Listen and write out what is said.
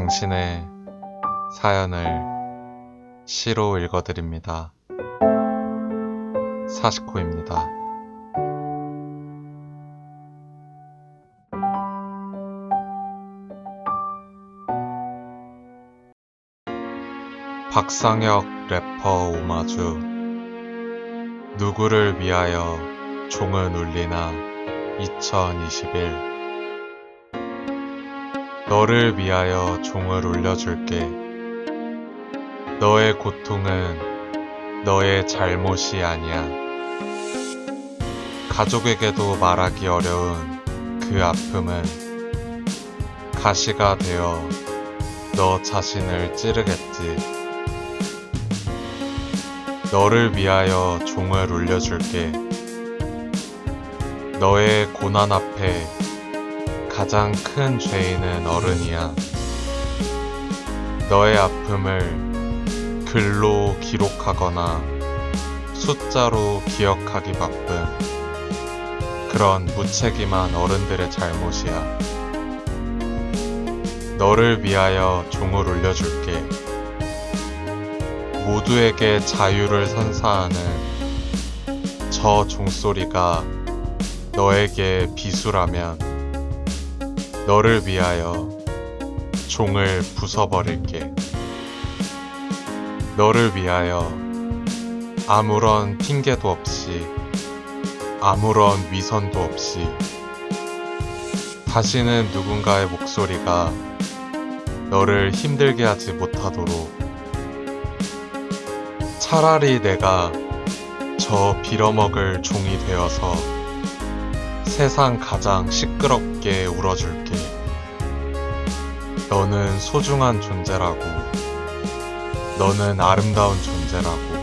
당신의 사연을 시로 읽어드립니다. 사시코입니다. 박상혁 래퍼 오마주 누구를 위하여 종은 울리나 2021 너를 위하여 종을 울려줄게. 너의 고통은 너의 잘못이 아니야. 가족에게도 말하기 어려운 그 아픔은 가시가 되어 너 자신을 찌르겠지. 너를 위하여 종을 울려줄게. 너의 고난 앞에 가장 큰 죄인은 어른이야. 너의 아픔을 글로 기록하거나 숫자로 기억하기 바쁜 그런 무책임한 어른들의 잘못이야. 너를 위하여 종을 울려줄게. 모두에게 자유를 선사하는 저 종소리가 너에게 비수라면 너를 위하여 종을 부숴버릴게. 너를 위하여 아무런 핑계도 없이 아무런 위선도 없이 다시는 누군가의 목소리가 너를 힘들게 하지 못하도록 차라리 내가 저 빌어먹을 종이 되어서 세상 가장 시끄럽게 울어줄게. 너는 소중한 존재라고. 너는 아름다운 존재라고.